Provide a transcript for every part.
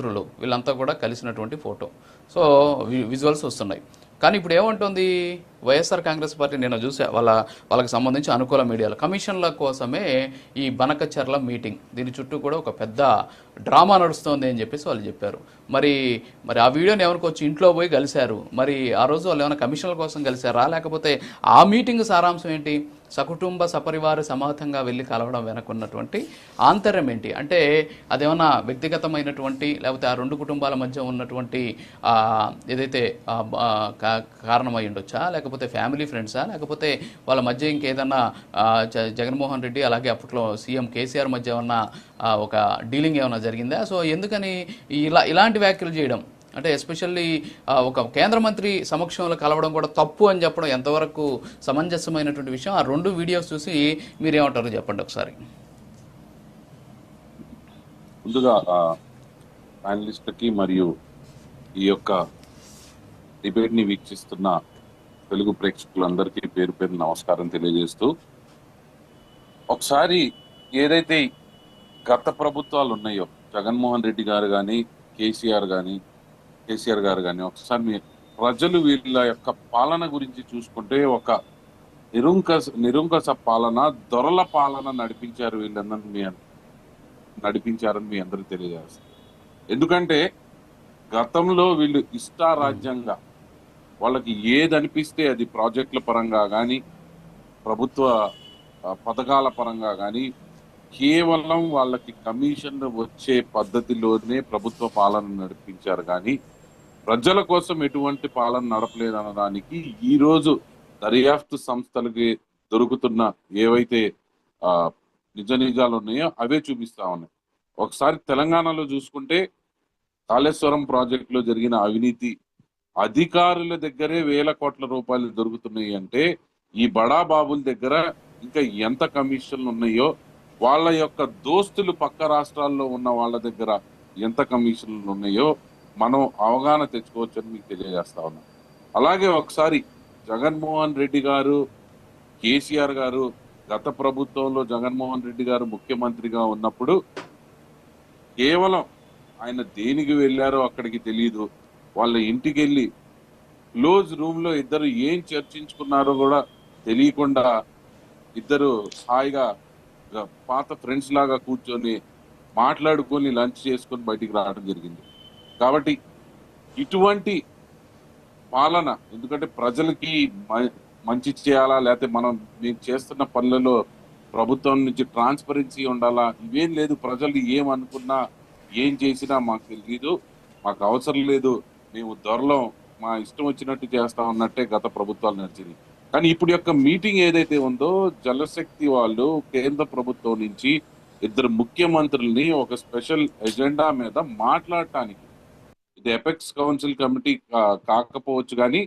మంత్రులు వీళ్ళంతా కూడా కలిసినటువంటి ఫోటో. సో వి- విజువల్స్ వస్తున్నాయి. కానీ ఇప్పుడు ఏమంటుంది వైఎస్ఆర్ కాంగ్రెస్ పార్టీ నేను చూసా వాళ్ళ వాళ్ళకి సంబంధించి అనుకూల మీడియాలో. కమిషన్ల కోసమే ఈ బనకచర్ల మీటింగ్. దీని చుట్టూ కూడా ఒక పెద్ద డ్రామా నడుస్తోంది అని చెప్పేసి వాళ్ళు చెప్పారు. మరి మరి ఆ వీడియోని ఎవరికి వచ్చి ఇంట్లో పోయి కలిశారు. మరి ఆ రోజు వాళ్ళు ఏమైనా కమిషన్ల కోసం కలిశారా? లేకపోతే ఆ మీటింగ్ సారాంశం ఏంటి? సకుటుంబ సపరివార సమాతంగా వెళ్ళి కలవడం వెనకున్నటువంటి ఆంతర్యం ఏంటి? అంటే అదేమన్నా వ్యక్తిగతమైనటువంటి లేకపోతే ఆ రెండు కుటుంబాల మధ్య ఉన్నటువంటి ఏదైతే కారణమై ఉండొచ్చా? లేకపోతే ఫ్యామిలీ ఫ్రెండ్సా? లేకపోతే వాళ్ళ మధ్య ఇంకేదన్నా జ- జగన్మోహన్ రెడ్డి అలాగే అప్పట్లో సీఎం కేసీఆర్ మధ్య ఉన్న ఒక డీలింగ్ ఏమైనా జరిగిందా? సో ఎందుకని ఇలా ఇలాంటి వ్యాఖ్యలు చేయడం? అంటే ఎస్పెషల్లీ ఒక కేంద్ర మంత్రి సమక్షంలో కలవడం కూడా తప్పు అని చెప్పడం ఎంతవరకు సమంజసమైనటువంటి విషయం. ఆ రెండు వీడియోస్ చూసి మీరేమంటారు చెప్పండి ఒకసారి. ముందుగా ప్యానలిస్ట్కి మరియు ఈ యొక్క డిబేట్ని వీక్షిస్తున్న తెలుగు ప్రేక్షకులందరికీ పేరు పేరు నమస్కారం తెలియజేస్తూ ఒకసారి ఏదైతే గత ప్రభుత్వాలు ఉన్నాయో జగన్మోహన్ రెడ్డి గారు కానీ కేసీఆర్ కానీ కేసీఆర్ గారు కానీ ఒకసారి మీ ప్రజలు వీళ్ళ యొక్క పాలన గురించి చూసుకుంటే ఒక నిరుంకస నిరుంకస పాలన దొరల పాలన నడిపించారు వీళ్ళందరినీ మీ నడిపించారని మీ అందరూ తెలియజేస్తారు ఎందుకంటే గతంలో వీళ్ళు ఇష్టారాజ్యంగా వాళ్ళకి ఏది అనిపిస్తే అది ప్రాజెక్టుల పరంగా కానీ ప్రభుత్వ పథకాల పరంగా కానీ కేవలం వాళ్ళకి కమిషన్ వచ్చే పద్ధతిలోనే ప్రభుత్వ పాలన నడిపించారు కానీ ప్రజల కోసం ఎటువంటి పాలన నడపలేదనడానికి ఈ రోజు దర్యాప్తు సంస్థలకి దొరుకుతున్న ఏవైతే ఆ నిజ నిజాలు ఉన్నాయో అవే చూపిస్తా ఉన్నాయి. ఒకసారి తెలంగాణలో చూసుకుంటే కాళేశ్వరం ప్రాజెక్టులో జరిగిన అవినీతి అధికారుల దగ్గరే వేల కోట్ల రూపాయలు దొరుకుతున్నాయి అంటే ఈ బడా బాబుల దగ్గర ఇంకా ఎంత కమిషన్లు ఉన్నాయో వాళ్ళ యొక్క దోస్తులు పక్క రాష్ట్రాల్లో ఉన్న వాళ్ళ దగ్గర ఎంత కమిషన్లు ఉన్నాయో మనం అవగాహన తెచ్చుకోవచ్చని మీకు తెలియజేస్తా ఉన్నాం. అలాగే ఒకసారి జగన్మోహన్ రెడ్డి గారు కేసీఆర్ గారు గత ప్రభుత్వంలో జగన్మోహన్ రెడ్డి గారు ముఖ్యమంత్రిగా ఉన్నప్పుడు కేవలం ఆయన దేనికి వెళ్ళారో అక్కడికి తెలియదు వాళ్ళ ఇంటికి వెళ్ళి క్లోజ్ రూమ్లో ఇద్దరు ఏం చర్చించుకున్నారో కూడా తెలియకుండా ఇద్దరు హాయిగా పాత ఫ్రెండ్స్ లాగా కూర్చొని మాట్లాడుకొని లంచ్ చేసుకొని బయటికి రావడం జరిగింది. కాబట్టి ఇటువంటి పాలన ఎందుకంటే ప్రజలకి మ- మంచి చేయాలా లేకపోతే మనం మేము చేస్తున్న పనులలో ప్రభుత్వం నుంచి ట్రాన్స్పరెన్సీ ఉండాలా ఇవేం లేదు ప్రజలు ఏమనుకున్నా ఏం చేసినా మాకు తెలియదు మాకు అవసరం లేదు మేము దొరలం మా ఇష్టం వచ్చినట్టు చేస్తా ఉన్నట్టే గత ప్రభుత్వాలు నడిచింది. కానీ ఇప్పుడు యొక్క మీటింగ్ ఏదైతే ఉందో జలశక్తి వాళ్ళు కేంద్ర ప్రభుత్వం నుంచి ఇద్దరు ముఖ్యమంత్రుల్ని ఒక స్పెషల్ ఎజెండా మీద మాట్లాడటానికి ఇది ఎపెక్స్ కౌన్సిల్ కమిటీ కాకపోవచ్చు కానీ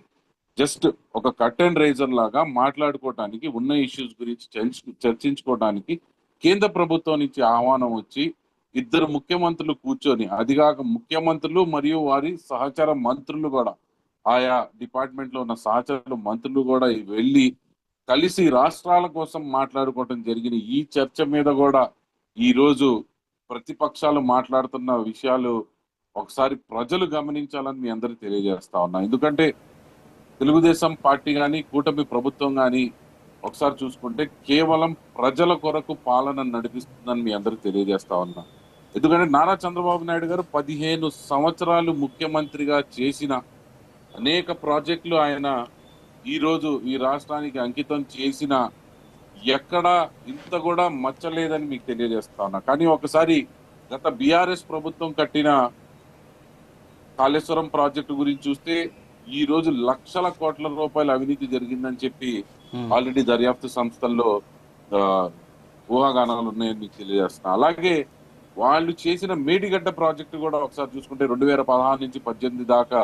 జస్ట్ ఒక కట్ అండ్ రైజర్ లాగా మాట్లాడుకోవటానికి ఉన్న ఇష్యూస్ గురించి చర్చించుకోవడానికి కేంద్ర ప్రభుత్వం నుంచి ఆహ్వానం వచ్చి ఇద్దరు ముఖ్యమంత్రులు కూర్చొని అదిగాక ముఖ్యమంత్రులు మరియు వారి సహచర మంత్రులు కూడా ఆయా డిపార్ట్మెంట్లో ఉన్న సహచర మంత్రులు కూడా వెళ్ళి కలిసి రాష్ట్రాల కోసం మాట్లాడుకోవటం జరిగిన ఈ చర్చ మీద కూడా ఈ రోజు ప్రతిపక్షాలు మాట్లాడుతున్న విషయాలు ఒకసారి ప్రజలు గమనించాలని మీ అందరికి తెలియజేస్తా ఉన్నా. ఎందుకంటే తెలుగుదేశం పార్టీ కానీ కూటమి ప్రభుత్వం కానీ ఒకసారి చూసుకుంటే కేవలం ప్రజల కొరకు పాలన నడిపిస్తుందని మీ అందరికి తెలియజేస్తా ఉన్నా. ఎందుకంటే నారా చంద్రబాబు నాయుడు గారు పదిహేను సంవత్సరాలు ముఖ్యమంత్రిగా చేసిన అనేక ప్రాజెక్టులు ఆయన ఈరోజు ఈ రాష్ట్రానికి అంకితం చేసిన ఎక్కడా ఇంత కూడా మచ్చలేదని మీకు తెలియజేస్తా ఉన్నా. కానీ ఒకసారి గత బీఆర్ఎస్ ప్రభుత్వం కట్టిన కాళేశ్వరం ప్రాజెక్టు గురించి చూస్తే ఈ రోజు లక్షల కోట్ల రూపాయల అవినీతి జరిగిందని చెప్పి ఆల్రెడీ దర్యాప్తు సంస్థల్లో ఊహాగానాలు ఉన్నాయని మీకు తెలియజేస్తున్నా. అలాగే వాళ్ళు చేసిన మేడిగడ్డ ప్రాజెక్టు కూడా ఒకసారి చూసుకుంటే రెండు వేల పదహారు నుంచి పద్దెనిమిది దాకా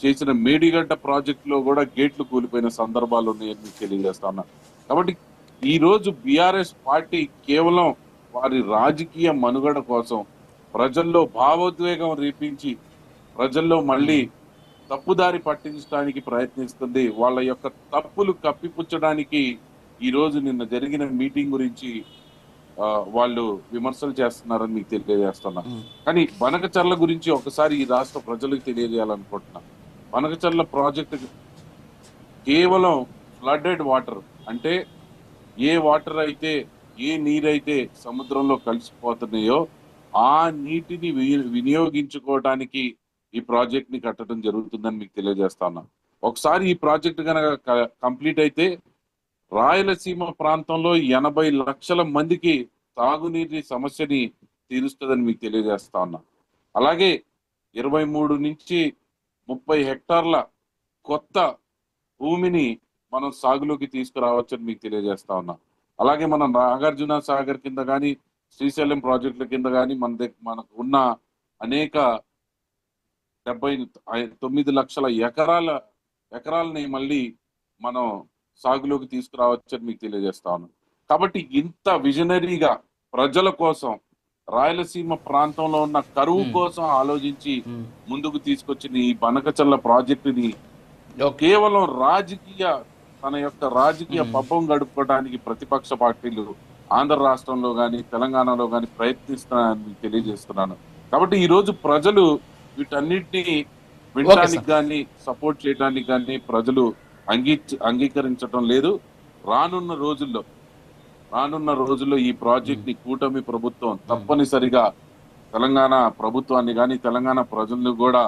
చేసిన మేడిగడ్డ ప్రాజెక్ట్లో కూడా గేట్లు కూలిపోయిన సందర్భాలు ఉన్నాయని మీకు తెలియజేస్తా ఉన్నా. కాబట్టి ఈ రోజు బీఆర్ఎస్ పార్టీ కేవలం వారి రాజకీయ మనుగడ కోసం ప్రజల్లో భావోద్వేగం రేపించి ప్రజల్లో మళ్ళీ తప్పుదారి పట్టించడానికి ప్రయత్నిస్తుంది. వాళ్ళ యొక్క తప్పులు కప్పిపుచ్చడానికి ఈ రోజు నిన్న జరిగిన మీటింగ్ గురించి వాళ్ళు విమర్శలు చేస్తున్నారని మీకు తెలియజేస్తున్నా. కానీ బనకచర్ల గురించి ఒకసారి ఈ రాష్ట్ర ప్రజలకు తెలియజేయాలనుకుంటున్నా. బనకచర్ల ప్రాజెక్టు కేవలం ఫ్లడెడ్ వాటర్ అంటే ఏ వాటర్ అయితే ఏ నీరైతే సముద్రంలో కలిసిపోతున్నాయో ఆ నీటిని వినియోగించుకోవడానికి ఈ ప్రాజెక్ట్ని కట్టడం జరుగుతుందని మీకు తెలియజేస్తాను. ఒకసారి ఈ ప్రాజెక్ట్ కనుక కంప్లీట్ అయితే రాయలసీమ ప్రాంతంలో ఎనభై లక్షల మందికి తాగునీటి సమస్యని తీరుస్తుందని మీకు తెలియజేస్తా ఉన్నా అలాగే ఇరవై మూడు నుంచి ముప్పై హెక్టార్ల కొత్త భూమిని మనం సాగులోకి తీసుకురావచ్చని మీకు తెలియజేస్తా ఉన్నా అలాగే మనం నాగార్జున సాగర్ కింద కానీ శ్రీశైలం ప్రాజెక్టుల కింద కానీ మన దగ్గర మనకు ఉన్న అనేక డెబ్బై తొమ్మిది లక్షల ఎకరాల ఎకరాలని మళ్ళీ మనం సాగులోకి తీసుకురావచ్చని మీకు తెలియజేస్తా ఉన్నాను కాబట్టి ఇంత విజనరీగా ప్రజల కోసం రాయలసీమ ప్రాంతంలో ఉన్న కరువు. కోసం ఆలోచించి. ముందుకు తీసుకొచ్చిన ఈ బనకచల్ల ప్రాజెక్టుని కేవలం రాజకీయ తన యొక్క రాజకీయ. పబ్బం గడుపుకోవడానికి ప్రతిపక్ష పార్టీలు ఆంధ్ర రాష్ట్రంలో గాని తెలంగాణలో గాని ప్రయత్నిస్తున్నారని మీకు తెలియజేస్తున్నాను కాబట్టి ఈ రోజు ప్రజలు వీటన్నిటిని వినడానికి కానీ సపోర్ట్ చేయడానికి కానీ ప్రజలు అంగీ అంగీకరించడం లేదు. రానున్న రోజుల్లో రానున్న రోజుల్లో ఈ ప్రాజెక్ట్ని కూటమి ప్రభుత్వం తప్పనిసరిగా తెలంగాణ ప్రభుత్వాన్ని కానీ తెలంగాణ ప్రజలను కూడా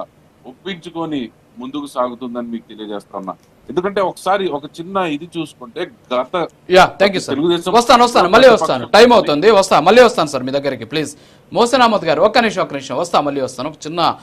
ఒప్పించుకొని ముందుకు సాగుతుందని మీకు తెలియజేస్తున్నా ఎందుకంటే ఒకసారి ఒక చిన్న ఇది చూసుకుంటే గత తెలుగుదేశం వస్తాను వస్తాను మళ్ళీ వస్తాను. టైం అవుతుంది వస్తా మళ్ళీ వస్తాను సార్ మీ దగ్గరికి ప్లీజ్. మోసన్ అహ్మద్ గారు ఒక్క నిమిషం ఒక్క నిమిషం వస్తా మళ్ళీ వస్తాను. ఒక చిన్న